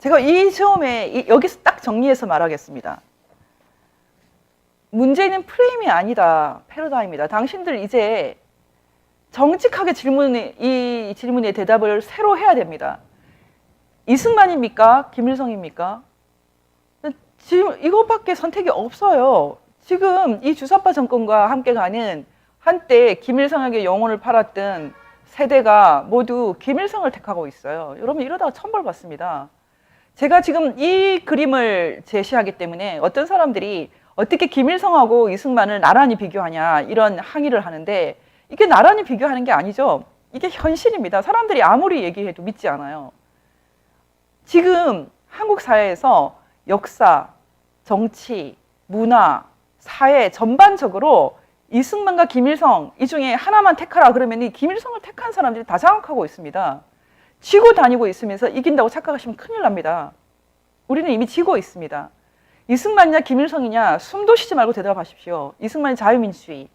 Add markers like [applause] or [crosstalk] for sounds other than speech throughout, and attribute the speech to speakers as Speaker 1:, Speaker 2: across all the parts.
Speaker 1: 제가 이 시험에 이- 여기서 딱 정리해서 말하겠습니다. 문제는 프레임이 아니다. 패러다임이다. 당신들 이제 정직하게 질문이 이 질문에 대답을 새로 해야 됩니다. 이승만입니까? 김일성입니까? 지금 이것밖에 선택이 없어요. 지금 이 주사파 정권과 함께 가는 한때 김일성에게 영혼을 팔았던 세대가 모두 김일성을 택하고 있어요. 여러분 이러다가 천벌 받습니다. 제가 지금 이 그림을 제시하기 때문에 어떤 사람들이 어떻게 김일성하고 이승만을 나란히 비교하냐 이런 항의를 하는데 이게 나란히 비교하는 게 아니죠. 이게 현실입니다. 사람들이 아무리 얘기해도 믿지 않아요. 지금 한국 사회에서 역사, 정치, 문화, 사회 전반적으로 이승만과 김일성 이 중에 하나만 택하라 그러면 이 김일성을 택한 사람들이 다 장악하고 있습니다. 지고 다니고 있으면서 이긴다고 착각하시면 큰일 납니다. 우리는 이미 지고 있습니다. 이승만이냐 김일성이냐 숨도 쉬지 말고 대답하십시오. 이승만이 자유민주주의.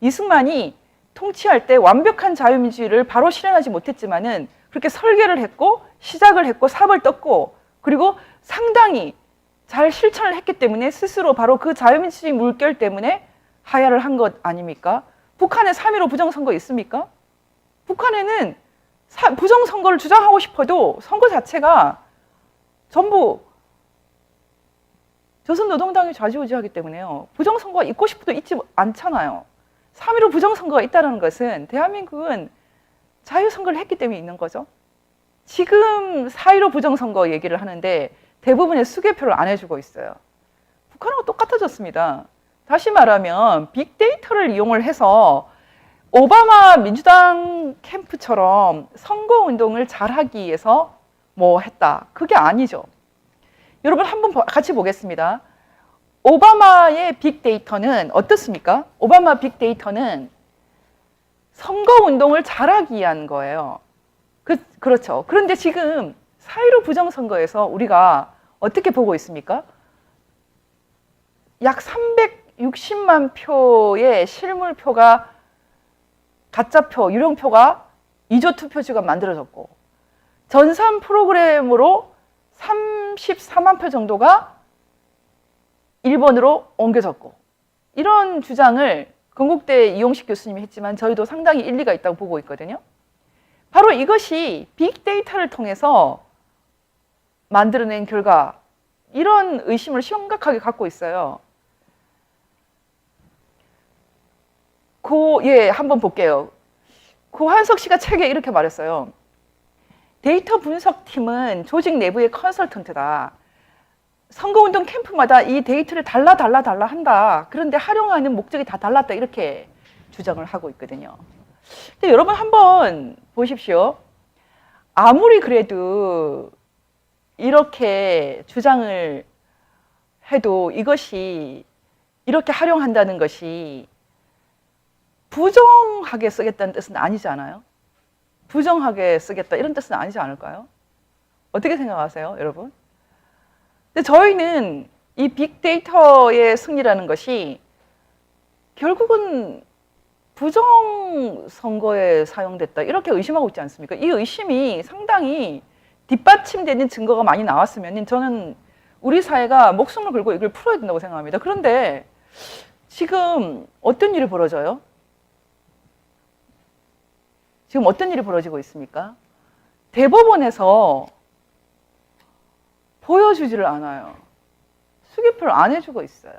Speaker 1: 이승만이 통치할 때 완벽한 자유민주주의를 바로 실현하지 못했지만은 그렇게 설계를 했고 시작을 했고 삽을 떴고 그리고 상당히 잘 실천을 했기 때문에 스스로 바로 그 자유민주주의 물결 때문에 하야를 한 것 아닙니까? 북한에 3.15 부정선거 있습니까? 북한에는 사- 부정선거를 주장하고 싶어도 선거 자체가 전부 조선노동당이 좌지우지하기 때문에요. 부정선거가 있고 싶어도 있지 않잖아요. 3.15 부정선거가 있다는 것은 대한민국은 자유선거를 했기 때문에 있는 거죠. 지금 4.15 부정선거 얘기를 하는데 대부분의 수개표를 안 해주고 있어요. 북한하고 똑같아졌습니다. 다시 말하면 빅데이터를 이용을 해서 오바마 민주당 캠프처럼 선거 운동을 잘하기 위해서 뭐 했다. 그게 아니죠. 여러분 한번 보- 같이 보겠습니다. 오바마의 빅데이터는 어떻습니까? 오바마 빅데이터는 선거 운동을 잘하기 위한 거예요. 그, 그렇죠. 그런데 지금 4.15 부정선거에서 우리가 어떻게 보고 있습니까? 약 360만 표의 실물표가 가짜표, 유령표가 이조 투표지가 만들어졌고 전산 프로그램으로 34만 표 정도가 일본으로 옮겨졌고 이런 주장을 건국대 이용식 교수님이 했지만 저희도 상당히 일리가 있다고 보고 있거든요. 바로 이것이 빅데이터를 통해서 만들어낸 결과 이런 의심을 심각하게 갖고 있어요. 고, 예, 한번 볼게요. 고한석 씨가 책에 이렇게 말했어요. 데이터 분석팀은 조직 내부의 컨설턴트다. 선거운동 캠프마다 이 데이터를 달라 달라 달라 한다. 그런데 활용하는 목적이 다 달랐다. 이렇게 주장을 하고 있거든요. 근데 여러분 한번 보십시오. 아무리 그래도 이렇게 주장을 해도 이것이 이렇게 활용한다는 것이 부정하게 쓰겠다는 뜻은 아니지 않아요? 부정하게 쓰겠다 이런 뜻은 아니지 않을까요? 어떻게 생각하세요, 여러분? 근데 저희는 이 빅데이터의 승리라는 것이 결국은 부정 선거에 사용됐다 이렇게 의심하고 있지 않습니까? 이 의심이 상당히 뒷받침되는 증거가 많이 나왔으면 저는 우리 사회가 목숨을 걸고 이걸 풀어야 된다고 생각합니다. 그런데 지금 어떤 일이 벌어져요? 지금 어떤 일이 벌어지고 있습니까? 대법원에서 보여주지를 않아요. 수개표를 안 해주고 있어요.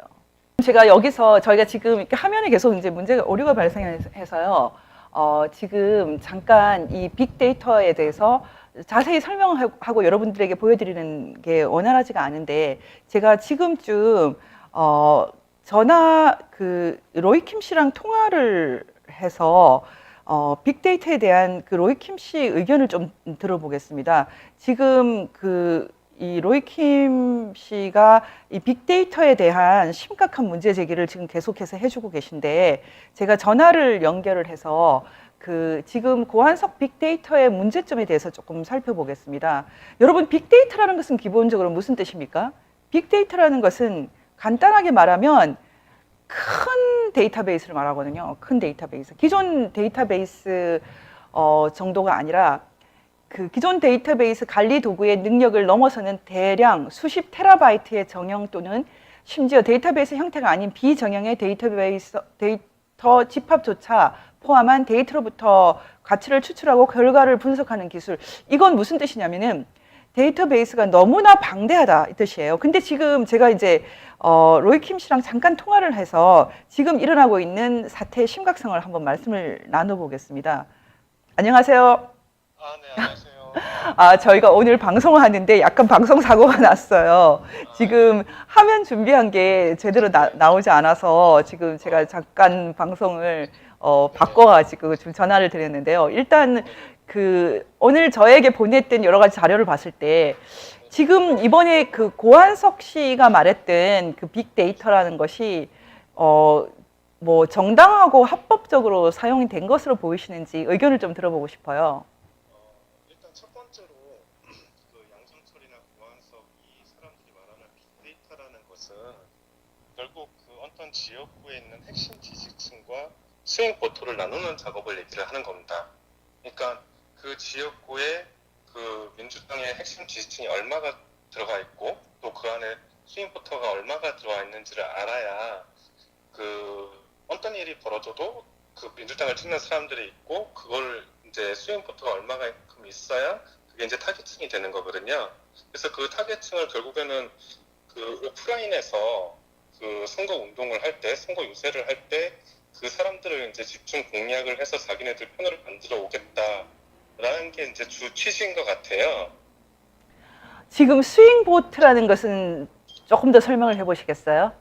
Speaker 1: 제가 여기서 저희가 지금 이렇게 화면에 계속 이제 문제가 오류가 발생해서요. 어, 지금 잠깐 이 빅데이터에 대해서 자세히 설명하고 여러분들에게 보여드리는 게 원활하지가 않은데 제가 지금쯤 어, 전화 그 로이킴 씨랑 통화를 해서 어, 빅데이터에 대한 그 로이킴 씨 의견을 좀 들어보겠습니다. 지금 그 이 로이킴 씨가 이 빅데이터에 대한 심각한 문제 제기를 지금 계속해서 해주고 계신데 제가 전화를 연결을 해서 그 지금 고한석 빅데이터의 문제점에 대해서 조금 살펴보겠습니다. 여러분 빅데이터라는 것은 기본적으로 무슨 뜻입니까? 빅데이터라는 것은 간단하게 말하면 큰 데이터베이스를 말하거든요. 큰 데이터베이스. 기존 데이터베이스 어, 정도가 아니라 그 기존 데이터베이스 관리 도구의 능력을 넘어서는 대량 수십 테라바이트의 정형 또는 심지어 데이터베이스 형태가 아닌 비정형의 데이터베이스 데이터 집합조차 포함한 데이터로부터 가치를 추출하고 결과를 분석하는 기술. 이건 무슨 뜻이냐면은 데이터베이스가 너무나 방대하다 이 뜻이에요. 근데 지금 제가 이제 어, 로이 킴 씨랑 잠깐 통화를 해서 지금 일어나고 있는 사태의 심각성을 한번 말씀을 나눠보겠습니다. 안녕하세요.
Speaker 2: 아, 네, 안녕하세요. [laughs]
Speaker 1: 아, 저희가 오늘 방송을 하는데 약간 방송 사고가 났어요. 지금 화면 준비한 게 제대로 나, 나오지 않아서 지금 제가 잠깐 방송을 어, 바꿔가지고 지금 전화를 드렸는데요. 일단 그 오늘 저에게 보냈던 여러 가지 자료를 봤을 때 지금 이번에 그 고한석 씨가 말했던 그 빅데이터라는 것이 어, 뭐 정당하고 합법적으로 사용이 된 것으로 보이시는지 의견을 좀 들어보고 싶어요.
Speaker 2: 어, [clears throat] 그그 지역구에 있는 핵심 지식층과 수행 보토를 나누는 작업을 얘기를 하는 겁니다. 그러니까 그 지역구에 그 민주당의 핵심 지지층이 얼마가 들어가 있고 또 그 안에 보토가 얼마가 들어와 있는지를 알아야 그 어떤 일이 벌어져도 그 민주당을 찍는 사람들이 있고 그걸 이제 포트가 얼마만큼 있어야 그게 이제 타겟층이 되는 거거든요. 그래서 그 타겟층을 결국에는 그 오프라인에서 그 선거 운동을 할 때, 선거 유세를 할 때 그 사람들을 이제 집중 공략을 해서 자기네들 편으로 만들어 오겠다 라는 게 이제 주 취지인 것 같아요.
Speaker 1: 지금 스윙 보트라는 것은 조금 더 설명을 해보시겠어요?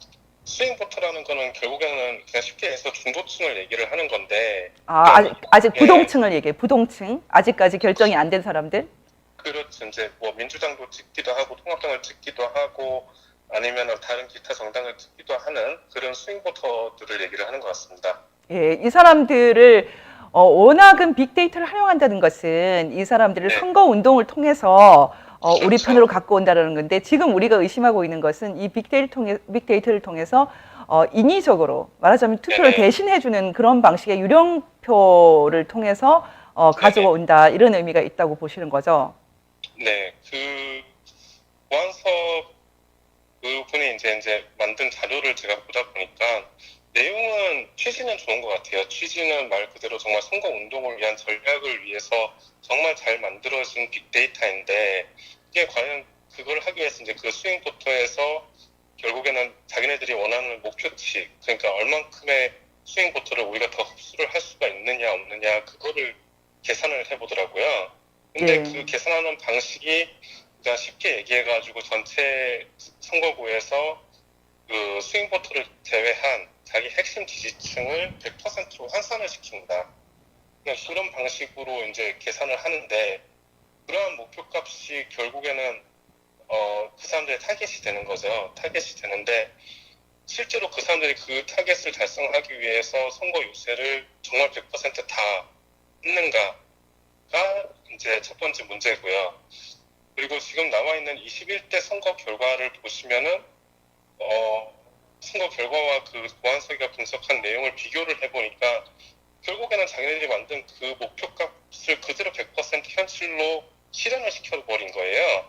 Speaker 2: 스윙 포트라는 거는 결국에는 그냥 쉽게 해서 중도층을 얘기를 하는 건데
Speaker 1: 아, 아직, 아직
Speaker 2: 예.
Speaker 1: 부동층을 얘기해. 부동층. 아직까지 결정이 안 된 사람들.
Speaker 2: 그렇죠. 이제 뭐 민주당도 찍기도 하고 통합당을 찍기도 하고 아니면 다른 기타 정당을 찍기도 하는 그런 스윙보터들을 얘기를 하는 것 같습니다.
Speaker 1: 예, 이 사람들을 어, 워낙은 빅데이터를 활용한다는 것은 이 사람들을
Speaker 2: 네.
Speaker 1: 선거 운동을 통해서 어, 우리
Speaker 2: 그렇죠.
Speaker 1: 편으로 갖고 온다는 건데 지금 우리가 의심하고 있는 것은 이 빅데이터를, 통해, 빅데이터를 통해서 어, 인위적으로 말하자면 투표를
Speaker 2: 네네.
Speaker 1: 대신해주는 그런 방식의 유령표를 통해서 어,
Speaker 2: 네네.
Speaker 1: 가져온다 이런 의미가 있다고 보시는 거죠.
Speaker 2: 네, 그 보안석 그분이 이제 이제 만든 자료를 제가 보다 보니까 내용은 취지는 좋은 것 같아요. 취지는 말 그대로 정말 선거 운동을 위한 전략을 위해서 정말 잘 만들어진 빅데이터인데 이게 과연 그걸 하기 위해서 이제 그 스윙 포터에서 결국에는 자기네들이 원하는 목표치 그러니까 얼만큼의 스윙 포터를 우리가 더 흡수를 할 수가 있느냐 없느냐 그거를 계산을 해보더라고요. 근데
Speaker 1: 예.
Speaker 2: 그 계산하는 방식이 그러니까 쉽게 얘기해가지고 전체 선거구에서 그 스윙 보트를 제외한 자기 핵심 지지층을 100%로 환산을 시킵니다. 그냥 그런 방식으로 이제 계산을 하는데 그러한 목표값이 결국에는 어, 그 사람들의 타겟이 되는 거죠. 타겟이 되는데 실제로 그 사람들이 그 타겟을 달성하기 위해서 선거 유세를 정말 100%다 했는가가 이제 첫 번째 문제고요. 그리고 지금 나와 있는 21대 선거 결과를 보시면은 어, 선거 결과와 그 보안서기가 분석한 내용을 비교를 해보니까 결국에는 자기네들이 만든 그 목표값을 그대로 100% 현실로 실현을 시켜버린 거예요.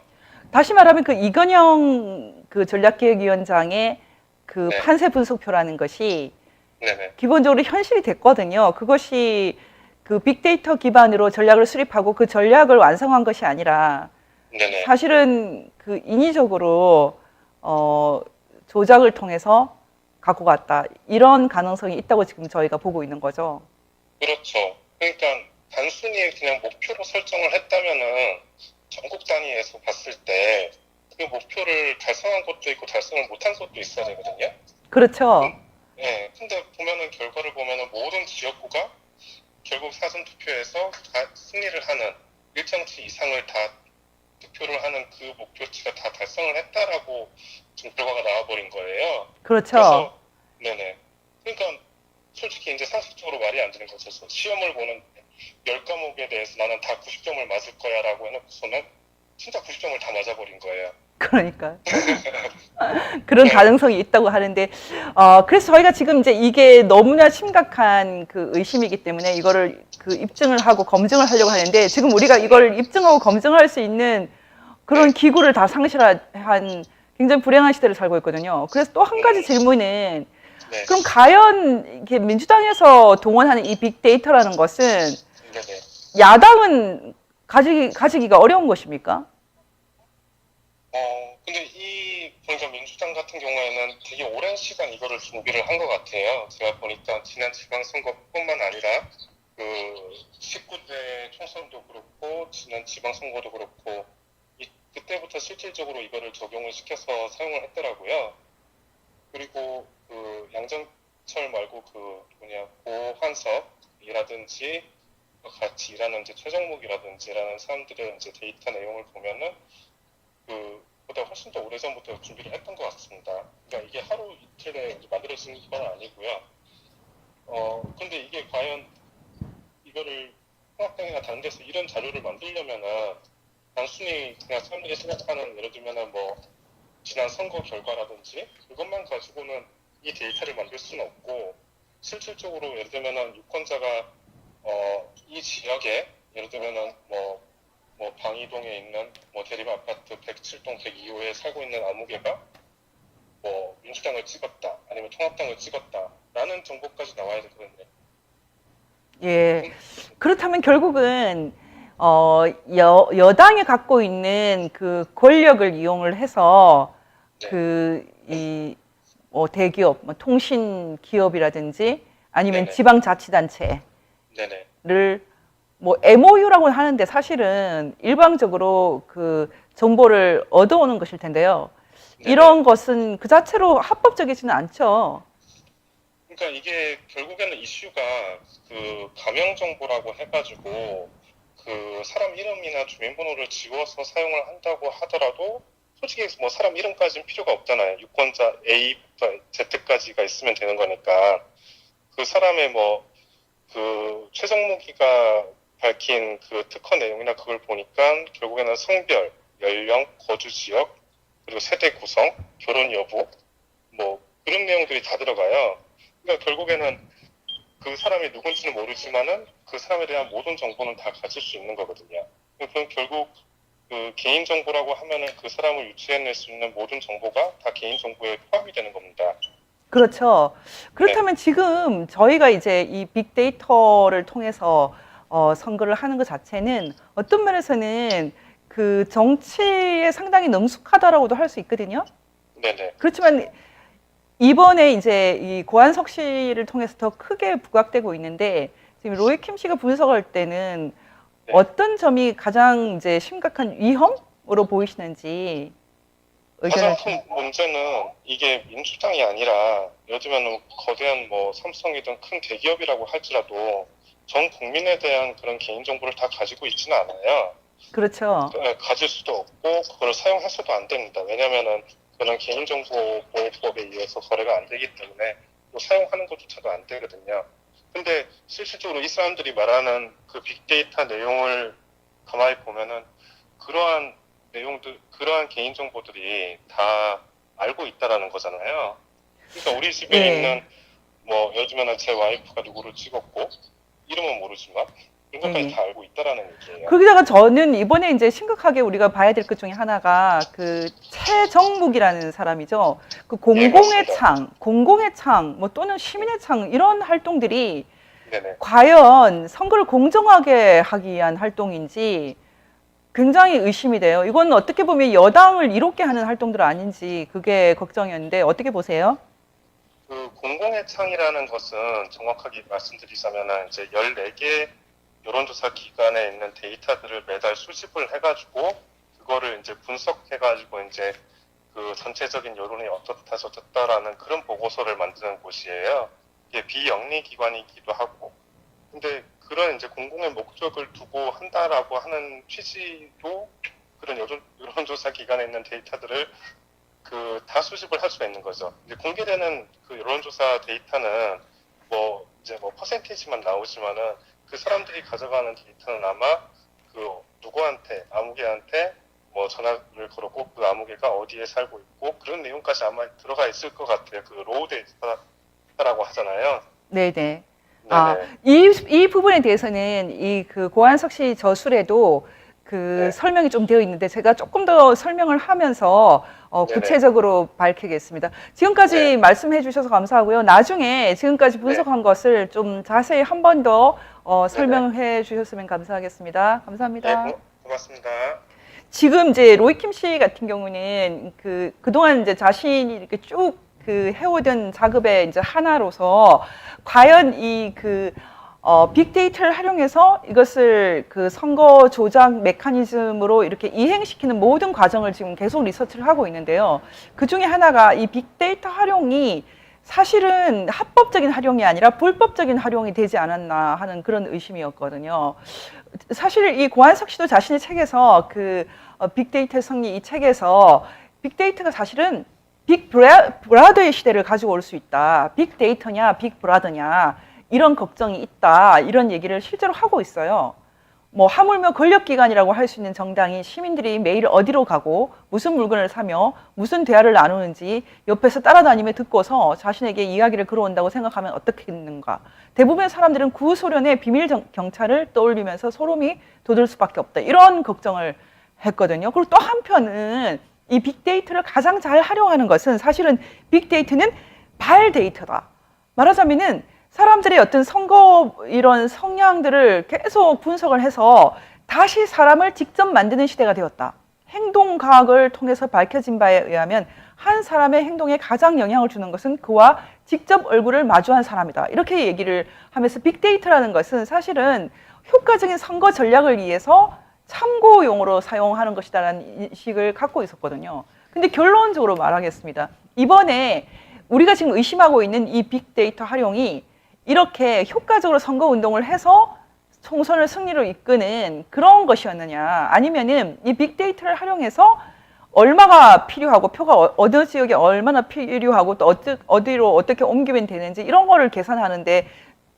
Speaker 1: 다시 말하면 그 이건영 그 전략기획위원장의 그
Speaker 2: 네.
Speaker 1: 판세 분석표라는 것이
Speaker 2: 네네.
Speaker 1: 기본적으로 현실이 됐거든요. 그것이 그 빅데이터 기반으로 전략을 수립하고 그 전략을 완성한 것이 아니라
Speaker 2: 네네.
Speaker 1: 사실은 그 인위적으로 어, 조작을 통해서 갖고 갔다 이런 가능성이 있다고 지금 저희가 보고 있는 거죠.
Speaker 2: 그렇죠. 그러니까 단순히 그냥 목표로 설정을 했다면은 전국 단위에서 봤을 때 그 목표를 달성한 것도 있고 달성을 못한 것도 있어야 되거든요.
Speaker 1: 그렇죠.
Speaker 2: 예, 근데 보면은 결과를 보면은 모든 지역구가 결국 사전 투표에서 다 승리를 하는 일정치 이상을 다 투표를 하는 그 목표치가 다 달성을 했다라고 지금 결과가 나와버린 거예요.
Speaker 1: 그렇죠.
Speaker 2: 그래서 네네. 그러니까 솔직히 이제 상식적으로 말이 안 되는 거죠. 시험을 보는 10과목에 대해서 나는 다 90점을 맞을 거야 라고 해놓고서는 진짜 90점을 다 맞아버린 거예요.
Speaker 1: 그러니까 [laughs] 그런 가능성이 있다고 하는데 어 그래서 저희가 지금 이제 이게 너무나 심각한 그 의심이기 때문에 이거를 그 입증을 하고 검증을 하려고 하는데 지금 우리가 이걸 입증하고 검증할 수 있는 그런 기구를 다 상실한 굉장히 불행한 시대를 살고 있거든요. 그래서 또 한 가지 질문은
Speaker 2: 네.
Speaker 1: 그럼 과연 민주당에서 동원하는 이 빅데이터라는 것은
Speaker 2: 네네.
Speaker 1: 야당은 가지기 가지기가 어려운 것입니까?
Speaker 2: 어, 근데 이 보니까 민주당 같은 경우에는 되게 오랜 시간 이거를 준비를 한 것 같아요. 제가 보니까 지난 지방선거뿐만 아니라 그 19대 총선도 그렇고 지난 지방선거도 그렇고 이, 그때부터 실질적으로 이거를 적용을 시켜서 사용을 했더라고요. 그리고 그 양정철 말고 그 뭐냐 고환석이라든지 같이 일하는 이제 최정목이라든지라는 사람들의 이제 데이터 내용을 보면은 그 보다 훨씬 더 오래 전부터 준비를 했던 것 같습니다. 그러니까 이게 하루 이틀에 만들어진 건 아니고요. 어 근데 이게 과연 이거를 통합당이나 다른 데서 이런 자료를 만들려면은 단순히 그냥 사람들이 생각하는 예를 들면은 뭐 지난 선거 결과라든지 그것만 가지고는 이 데이터를 만들 수는 없고 실질적으로 예를 들면은 유권자가 어 이 지역에 예를 들면은 뭐 뭐 방이동에 있는 뭐 대림 아파트 107동 102호에 살고 있는 아무개가 뭐 민주당을 찍었다 아니면 통합당을 찍었다라는 정보까지 나와야 되거든요.
Speaker 1: 예. 그렇다면 결국은 어, 여, 여당이 갖고 있는 그 권력을 이용을 해서
Speaker 2: 네.
Speaker 1: 그, 이, 뭐 대기업, 뭐 통신 기업이라든지 아니면
Speaker 2: 네네.
Speaker 1: 지방자치단체를
Speaker 2: 네네.
Speaker 1: 뭐 MOU라고 하는데 사실은 일방적으로 그 정보를 얻어오는 것일 텐데요.
Speaker 2: 네네.
Speaker 1: 이런 것은 그 자체로 합법적이지는 않죠.
Speaker 2: 그러니까 이게 결국에는 이슈가 그 가명 정보라고 해가지고 그 사람 이름이나 주민번호를 지워서 사용을 한다고 하더라도 솔직히 뭐 사람 이름까지는 필요가 없잖아요. 유권자 A부터 Z까지가 있으면 되는 거니까 그 사람의 뭐 그 최정무기가 밝힌 그 특허 내용이나 그걸 보니까 결국에는 성별, 연령, 거주 지역, 그리고 세대 구성, 결혼 여부 뭐 그런 내용들이 다 들어가요. 그러니까 결국에는 그 사람이 누군지는 모르지만은 그 사람에 대한 모든 정보는 다 가질 수 있는 거거든요. 그럼 결국 그 개인 정보라고 하면은 그 사람을 유추해낼 수 있는 모든 정보가 다 개인 정보에 포함이 되는 겁니다.
Speaker 1: 그렇죠. 그렇다면 지금 저희가 이제 이 빅데이터를 통해서 어, 선거를 하는 것 자체는 어떤 면에서는 그 정치에 상당히 능숙하다라고도 할 수 있거든요.
Speaker 2: 네네.
Speaker 1: 그렇지만 이번에 이제 이 고한석 씨를 통해서 더 크게 부각되고 있는데 지금 로이 킴 씨가 분석할 때는
Speaker 2: 네.
Speaker 1: 어떤 점이 가장 이제 심각한 위험으로 보이시는지 의견을
Speaker 2: 큰 문제는 이게 민주당이 아니라 요즘에는 거대한 뭐 삼성이든 큰 대기업이라고 할지라도 전 국민에 대한 그런 개인 정보를 다 가지고 있지는 않아요.
Speaker 1: 그렇죠.
Speaker 2: 네, 가질 수도 없고 그걸 사용해서도 안 됩니다. 왜냐하면은 그런 개인정보보호법에 의해서 거래가 안 되기 때문에 또 사용하는 것조차도 안 되거든요. 근데 실질적으로 이 사람들이 말하는 그 빅데이터 내용을 가만히 보면은 그러한 내용들, 그러한 개인정보들이 다 알고 있다라는 거잖아요. 그러니까 우리 집에
Speaker 1: 네.
Speaker 2: 있는 뭐 요즘에는 제 와이프가 누구를 찍었고 이름은 모르지만 것까지
Speaker 1: 네.
Speaker 2: 다 알고 있다라는 얘기예요.
Speaker 1: 거기다가 저는 이번에 이제 심각하게 우리가 봐야 될 것 중에 하나가 그 최정묵이라는 사람이죠. 그 공공의
Speaker 2: 맞습니다.
Speaker 1: 창, 공공의 창, 뭐 또는 시민의 창 이런 활동들이
Speaker 2: 네네.
Speaker 1: 과연 선거를 공정하게 하기 위한 활동인지 굉장히 의심이 돼요. 이건 어떻게 보면 여당을 이롭게 하는 활동들 아닌지 그게 걱정이었는데 어떻게 보세요?
Speaker 2: 그 공공의 창이라는 것은 정확하게 말씀드리자면은 이제 14개 여론조사 기관에 있는 데이터들을 매달 수집을 해가지고 그거를 이제 분석해가지고 이제 그 전체적인 여론이 어떻다 저떻다라는 그런 보고서를 만드는 곳이에요. 이게 비영리 기관이기도 하고. 근데 그런 이제 공공의 목적을 두고 한다라고 하는 취지도 그런 여론, 여론조사 기관에 있는 데이터들을 그 다 수집을 할 수가 있는 거죠. 이제 공개되는 그 여론조사 데이터는 뭐 이제 뭐 퍼센테이지만 나오지만은 그 사람들이 가져가는 데이터는 아마 그 누구한테 아무개한테 뭐 전화를 걸었고 그 아무개가 어디에 살고 있고 그런 내용까지 아마 들어가 있을 것 같아요. 그 로우 데이터라고 하잖아요.
Speaker 1: 네네.
Speaker 2: 네네.
Speaker 1: 아, 이, 이 부분에 대해서는 이 그 고한석 씨 저술에도 그
Speaker 2: 네.
Speaker 1: 설명이 좀 되어 있는데 제가 조금 더 설명을 하면서 어,
Speaker 2: 네네.
Speaker 1: 구체적으로 밝히겠습니다. 지금까지
Speaker 2: 네.
Speaker 1: 말씀해 주셔서 감사하고요. 나중에 지금까지 분석한 것을 좀 자세히 한 번 더 어, 설명해 주셨으면 감사하겠습니다.
Speaker 2: 네,
Speaker 1: 감사합니다.
Speaker 2: 고, 고맙습니다.
Speaker 1: 지금 이제 로이킴 씨 같은 경우는 그 그동안 이제 자신이 이렇게 쭉그 해오던 작업의 이제 하나로서 과연 이그 어, 빅데이터를 활용해서 이것을 그 선거 조작 메커니즘으로 이렇게 이행시키는 모든 과정을 지금 계속 리서치를 하고 있는데요. 그 중에 하나가 이 빅데이터 활용이 사실은 합법적인 활용이 아니라 불법적인 활용이 되지 않았나 하는 그런 의심이었거든요. 사실 이 고한석 씨도 자신의 책에서 그 어, 빅데이터 승리 이 책에서 빅데이터가 사실은 빅 브라- 브라더의 시대를 가지고 올 수 있다. 빅데이터냐, 빅 브라더냐 이런 걱정이 있다. 이런 얘기를 실제로 하고 있어요. 뭐 하물며 권력기관이라고 할 수 있는 정당이 시민들이 매일 어디로 가고 무슨 물건을 사며 무슨 대화를 나누는지 옆에서 따라다니며 듣고서 자신에게 이야기를 걸어온다고 생각하면 어떻겠는가. 대부분의 사람들은 구소련의 비밀 정- 경찰을 떠올리면서 소름이 돋을 수밖에 없다. 이런 걱정을 했거든요. 그리고 또 한편은 이 빅데이터를 가장 잘 활용하는 것은 사실은 빅데이터는 발 데이터다. 말하자면은 사람들의 어떤 선거 이런 성향들을 계속 분석을 해서 다시 사람을 직접 만드는 시대가 되었다. 행동 과학을 통해서 밝혀진 바에 의하면 한 사람의 행동에 가장 영향을 주는 것은 그와 직접 얼굴을 마주한 사람이다. 이렇게 얘기를 하면서 빅데이터라는 것은 사실은 효과적인 선거 전략을 위해서 참고용으로 사용하는 것이다라는 인식을 갖고 있었거든요. 근데 결론적으로 말하겠습니다. 이번에 우리가 지금 의심하고 있는 이 빅데이터 활용이 이렇게 효과적으로 선거 운동을 해서 총선을 승리로 이끄는 그런 것이었느냐? 아니면은 이 빅데이터를 활용해서 얼마가 필요하고 표가 어- 어느 지역에 얼마나 필요하고 또 어디, 어디로 어떻게 옮기면 되는지 이런 거를 계산하는데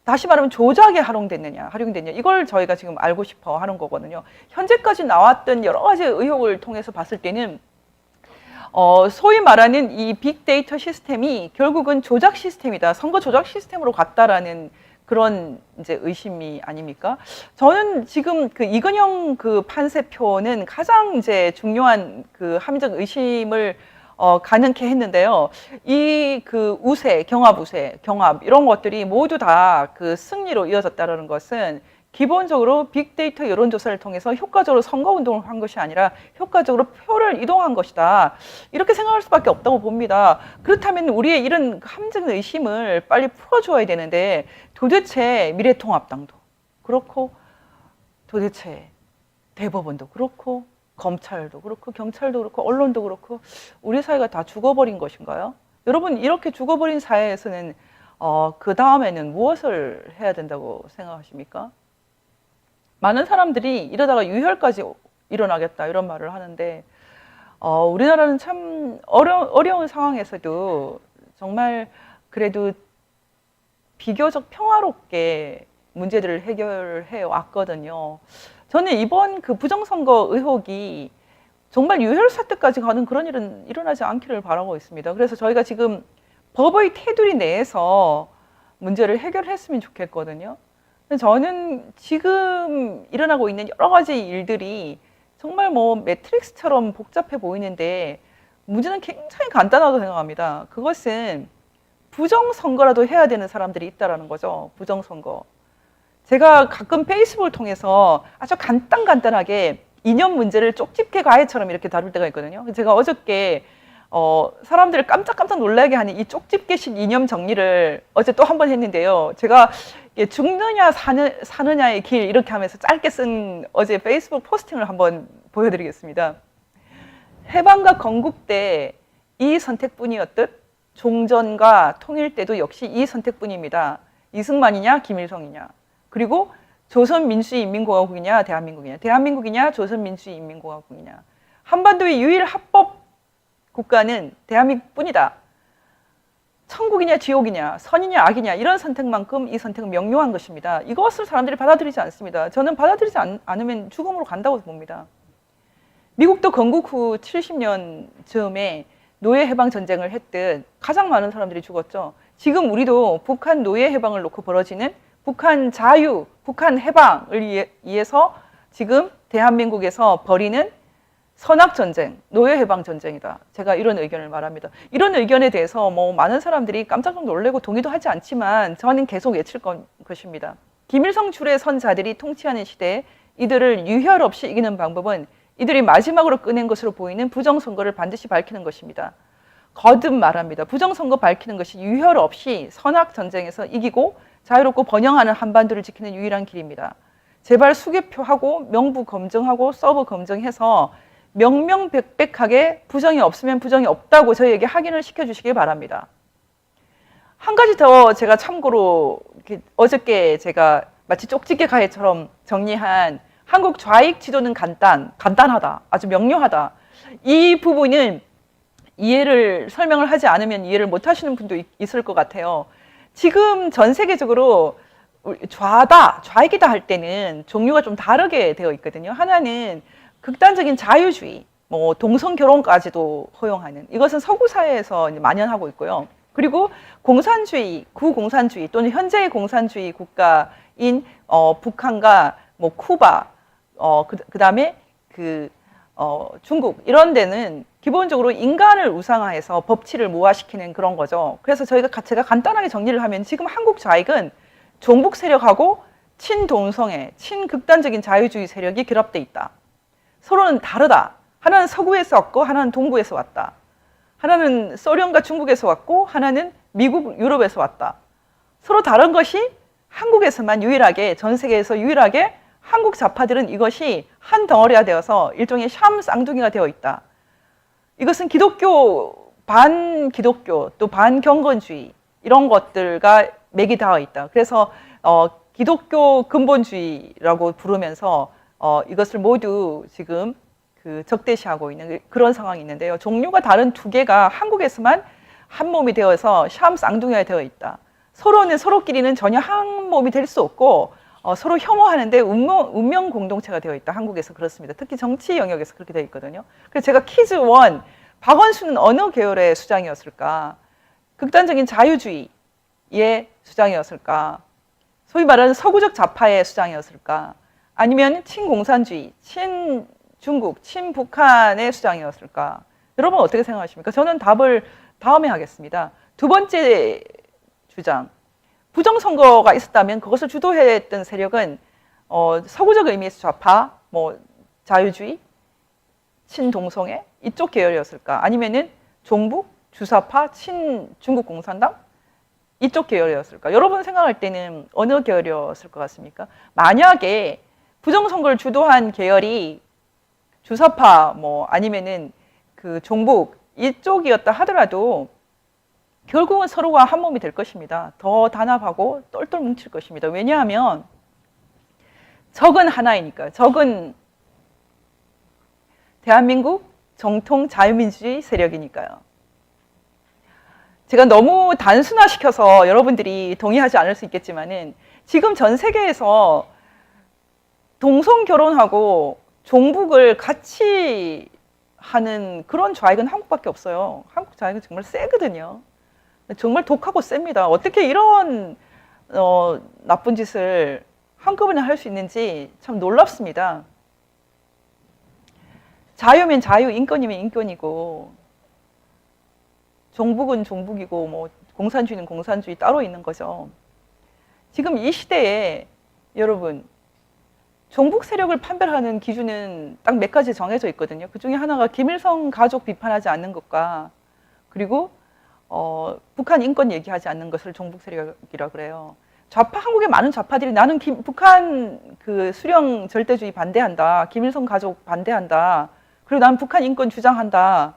Speaker 1: 다시 말하면 조작에 활용됐느냐 활용됐냐? 이걸 저희가 지금 알고 싶어 하는 거거든요. 현재까지 나왔던 여러 가지 의혹을 통해서 봤을 때는 어, 소위 말하는 이 빅데이터 시스템이 결국은 조작 시스템이다. 선거 조작 시스템으로 갔다라는 그런 이제 의심이 아닙니까? 저는 지금 그 이근영 그 판세표는 가장 이제 중요한 그 합리적 의심을 어, 가능케 했는데요. 이 그 우세, 경합 우세, 경합 이런 것들이 모두 다 그 승리로 이어졌다는 것은 기본적으로 빅데이터 여론조사를 통해서 효과적으로 선거운동을 한 것이 아니라 효과적으로 표를 이동한 것이다. 이렇게 생각할 수밖에 없다고 봅니다. 그렇다면 우리의 이런 함정 의심을 빨리 풀어줘야 되는데 도대체 미래통합당도 그렇고 도대체 대법원도 그렇고 검찰도 그렇고 경찰도 그렇고 언론도 그렇고 우리 사회가 다 죽어버린 것인가요? 여러분 이렇게 죽어버린 사회에서는 어, 그 다음에는 무엇을 해야 된다고 생각하십니까? 많은 사람들이 이러다가 유혈까지 일어나겠다 이런 말을 하는데 어, 우리나라는 참 어려, 어려운 상황에서도 정말 그래도 비교적 평화롭게 문제들을 해결해 왔거든요. 저는 이번 그 부정선거 의혹이 정말 유혈 사태까지 가는 그런 일은 일어나지 않기를 바라고 있습니다. 그래서 저희가 지금 법의 테두리 내에서 문제를 해결했으면 좋겠거든요. 저는 지금 일어나고 있는 여러 가지 일들이 정말 뭐 매트릭스처럼 복잡해 보이는데 문제는 굉장히 간단하다고 생각합니다. 그것은 부정선거라도 해야 되는 사람들이 있다라는 거죠. 부정선거. 제가 가끔 페이스북을 통해서 아주 간단 간단하게 이념 문제를 쪽집게 과외처럼 이렇게 다룰 때가 있거든요. 제가 어저께 어, 사람들을 깜짝깜짝 놀라게 하는 이 쪽집게식 이념 정리를 어제 또 한 번 했는데요. 제가 죽느냐 사느, 사느냐 의 길 이렇게 하면서 짧게 쓴 어제 페이스북 포스팅을 한번 보여드리겠습니다. 해방과 건국 때 이 선택뿐이었듯 종전과 통일 때도 역시 이 선택뿐입니다. 이승만이냐 김일성이냐 그리고 조선민주인민공화국이냐 대한민국이냐 대한민국이냐 조선민주인민공화국이냐 한반도의 유일 합법 국가는 대한민국뿐이다. 천국이냐 지옥이냐 선이냐 악이냐 이런 선택만큼 이 선택은 명료한 것입니다. 이것을 사람들이 받아들이지 않습니다. 저는 받아들이지 않, 않으면 죽음으로 간다고 봅니다. 미국도 건국 후 70년 즈음에 노예 해방 전쟁을 했듯 가장 많은 사람들이 죽었죠. 지금 우리도 북한 노예 해방을 놓고 벌어지는 북한 자유, 북한 해방을 위해- 위해서 지금 대한민국에서 벌이는 선악 전쟁, 노예 해방 전쟁이다. 제가 이런 의견을 말합니다. 이런 의견에 대해서 뭐 많은 사람들이 깜짝 놀래고 동의도 하지 않지만 저는 계속 외칠 건, 것입니다. 김일성 출의 선자들이 통치하는 시대에 이들을 유혈 없이 이기는 방법은 이들이 마지막으로 꺼낸 것으로 보이는 부정선거를 반드시 밝히는 것입니다. 거듭 말합니다. 부정선거 밝히는 것이 유혈 없이 선악 전쟁에서 이기고 자유롭고 번영하는 한반도를 지키는 유일한 길입니다. 제발 수개표하고 명부 검증하고 서브 검증해서 명명백백하게 부정이 없으면 부정이 없다고 저희에게 확인을 시켜주시기 바랍니다. 한 가지 더 제가 참고로 어저께 제가 마치 쪽집게 가해처럼 정리한 한국 좌익 지도는 간단, 간단하다, 아주 명료하다. 이 부분은 이해를 설명을 하지 않으면 이해를 못 하시는 분도 있- 있을 것 같아요. 지금 전 세계적으로 좌다, 좌익이다 할 때는 종류가 좀 다르게 되어 있거든요. 하나는 극단적인 자유주의, 뭐 동성 결혼까지도 허용하는 이것은 서구 사회에서 이제 만연하고 있고요. 그리고 공산주의, 구공산주의 또는 현재의 공산주의 국가인 어, 북한과 뭐 쿠바, 어, 그, 그다음에 그 어, 중국 이런 데는 기본적으로 인간을 우상화해서 법치를 모화시키는 그런 거죠. 그래서 저희가 가- 제가 간단하게 정리를 하면 지금 한국 좌익은 종북 세력하고 친동성애, 친극단적인 자유주의 세력이 결합돼 있다. 서로는 다르다. 하나는 서구에서 왔고 하나는 동구에서 왔다. 하나는 소련과 중국에서 왔고 하나는 미국, 유럽에서 왔다. 서로 다른 것이 한국에서만 유일하게 전 세계에서 유일하게 한국 좌파들은 이것이 한 덩어리가 되어서 일종의 샴 쌍둥이가 되어 있다. 이것은 기독교 반 기독교 또 반 경건주의 이런 것들과 맥이 닿아 있다. 그래서 어, 기독교 근본주의라고 부르면서 어, 이것을 모두 지금 그 적대시하고 있는 그런 상황이 있는데요. 종류가 다른 두 개가 한국에서만 한 몸이 되어서 샴 쌍둥이가 되어 있다. 서로는 서로끼리는 전혀 한 몸이 될 수 없고 어, 서로 혐오하는데 운명, 운명 공동체가 되어 있다. 한국에서 그렇습니다. 특히 정치 영역에서 그렇게 되어 있거든요. 그래서 제가 퀴즈 원 박원순은 어느 계열의 수장이었을까? 극단적인 자유주의의 수장이었을까? 소위 말하는 서구적 좌파의 수장이었을까? 아니면 친공산주의, 친중국, 친북한의 수장이었을까? 여러분 어떻게 생각하십니까? 저는 답을 다음에 하겠습니다. 두 번째 주장. 부정선거가 있었다면 그것을 주도했던 세력은 어, 서구적 의미에서 좌파, 뭐 자유주의, 친동성애 이쪽 계열이었을까? 아니면은 종북, 주사파, 친중국 공산당 이쪽 계열이었을까? 여러분 생각할 때는 어느 계열이었을 것 같습니까? 만약에 부정선거를 주도한 계열이 주사파 뭐 아니면은 그 종북 이쪽이었다 하더라도 결국은 서로가 한 몸이 될 것입니다. 더 단합하고 똘똘 뭉칠 것입니다. 왜냐하면 적은 하나이니까요. 적은 대한민국 정통 자유민주주의 세력이니까요. 제가 너무 단순화시켜서 여러분들이 동의하지 않을 수 있겠지만은 지금 전 세계에서 동성 결혼하고 종북을 같이 하는 그런 좌익은 한국밖에 없어요. 한국 좌익은 정말 세거든요. 정말 독하고 셉니다. 어떻게 이런 어, 나쁜 짓을 한꺼번에 할 수 있는지 참 놀랍습니다. 자유면 자유, 인권이면 인권이고 종북은 종북이고 뭐 공산주의는 공산주의 따로 있는 거죠. 지금 이 시대에 여러분 종북 세력을 판별하는 기준은 딱 몇 가지 정해져 있거든요. 그 중에 하나가 김일성 가족 비판하지 않는 것과 그리고 어, 북한 인권 얘기하지 않는 것을 종북 세력이라 그래요. 좌파 한국의 많은 좌파들이 나는 김, 북한 그 수령 절대주의 반대한다. 김일성 가족 반대한다. 그리고 난 북한 인권 주장한다.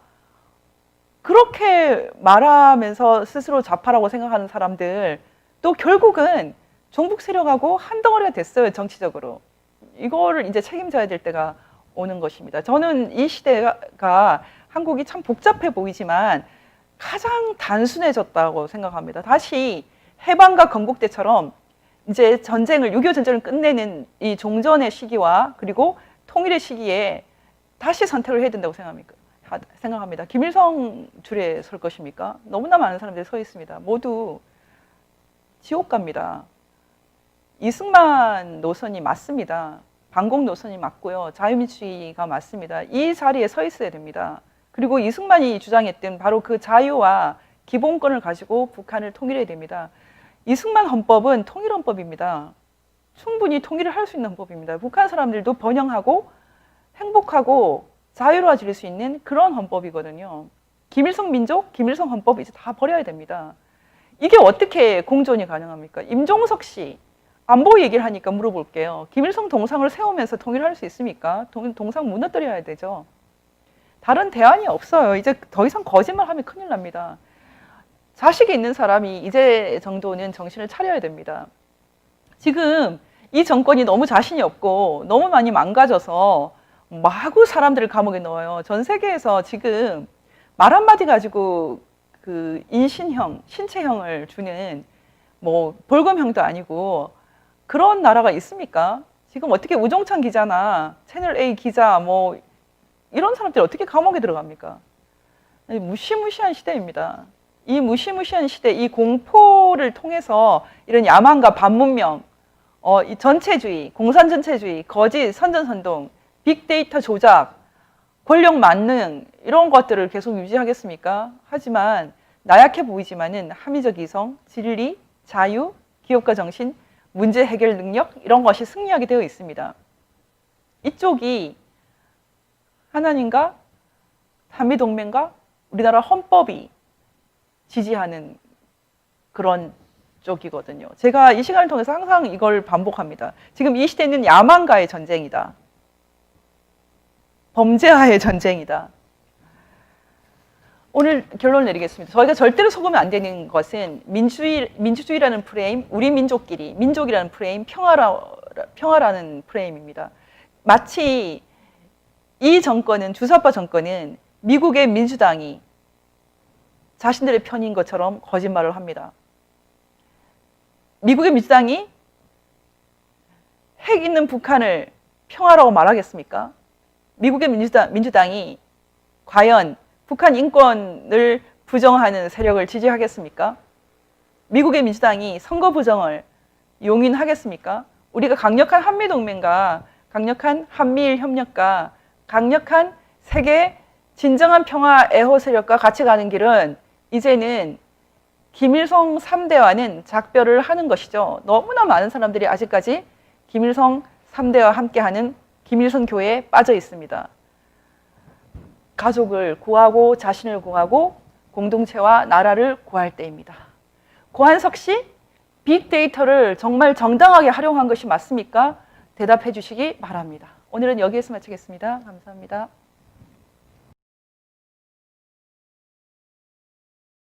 Speaker 1: 그렇게 말하면서 스스로 좌파라고 생각하는 사람들 또 결국은 종북 세력하고 한 덩어리가 됐어요 정치적으로 이거를 이제 책임져야 될 때가 오는 것입니다. 저는 이 시대가 한국이 참 복잡해 보이지만 가장 단순해졌다고 생각합니다. 다시 해방과 건국 때처럼 이제 전쟁을 6.25 전쟁을 끝내는 이 종전의 시기와 그리고 통일의 시기에 다시 선택을 해야 된다고 생각합니까? 하- 생각합니다. 김일성 줄에 설 것입니까? 너무나 많은 사람들이 서 있습니다. 모두 지옥 갑니다. 이승만 노선이 맞습니다. 반공 노선이 맞고요. 자유민주주의가 맞습니다. 이 자리에 서 있어야 됩니다. 그리고 이승만이 주장했던 바로 그 자유와 기본권을 가지고 북한을 통일해야 됩니다. 이승만 헌법은 통일 헌법입니다. 충분히 통일을 할 수 있는 헌법입니다. 북한 사람들도 번영하고 행복하고 자유로워질 수 있는 그런 헌법이거든요. 김일성 민족, 김일성 헌법 이제 다 버려야 됩니다. 이게 어떻게 공존이 가능합니까? 임종석 씨 안보 얘기를 하니까 물어볼게요. 김일성 동상을 세우면서 통일할 수 있습니까? 동, 동상 무너뜨려야 되죠. 다른 대안이 없어요. 이제 더 이상 거짓말하면 큰일 납니다. 자식이 있는 사람이 이제 정도는 정신을 차려야 됩니다. 지금 이 정권이 너무 자신이 없고 너무 많이 망가져서 마구 사람들을 감옥에 넣어요. 전 세계에서 지금 말 한마디 가지고 그 인신형, 신체형을 주는 뭐 벌금형도 아니고 그런 나라가 있습니까? 지금 어떻게 우종찬 기자나 채널 A 기자 뭐 이런 사람들이 어떻게 감옥에 들어갑니까? 무시무시한 시대입니다. 이 무시무시한 시대, 이 공포를 통해서 이런 야만과 반문명, 어, 이 전체주의, 공산 전체주의, 거짓, 선전선동, 빅데이터 조작, 권력 만능 이런 것들을 계속 유지하겠습니까? 하지만 나약해 보이지만은 합리적 이성, 진리, 자유, 기업가 정신, 문제 해결 능력 이런 것이 승리하게 되어 있습니다. 이쪽이 하나님과 한미 동맹과 우리나라 헌법이 지지하는 그런 쪽이거든요. 제가 이 시간을 통해서 항상 이걸 반복합니다. 지금 이 시대는 야만과의 전쟁이다. 범죄와의 전쟁이다. 오늘 결론 내리겠습니다. 저희가 절대로 속으면 안 되는 것은 민주주의, 민주주의라는 프레임, 우리 민족끼리, 민족이라는 프레임, 평화라, 평화라는 프레임입니다. 마치 이 정권은, 주사파 정권은 미국의 민주당이 자신들의 편인 것처럼 거짓말을 합니다. 미국의 민주당이 핵 있는 북한을 평화라고 말하겠습니까? 미국의 민주당, 민주당이 과연 북한 인권을 부정하는 세력을 지지하겠습니까? 미국의 민주당이 선거 부정을 용인하겠습니까? 우리가 강력한 한미 동맹과 강력한 한미일 협력과 강력한 세계 진정한 평화 애호 세력과 같이 가는 길은 이제는 김일성 3대와는 작별을 하는 것이죠. 너무나 많은 사람들이 아직까지 김일성 3대와 함께하는 김일성 교회에 빠져 있습니다. 가족을 구하고 자신을 구하고 공동체와 나라를 구할 때입니다. 고한석 씨, 빅데이터를 정말 정당하게 활용한 것이 맞습니까? 대답해 주시기 바랍니다. 오늘은 여기에서 마치겠습니다. 감사합니다.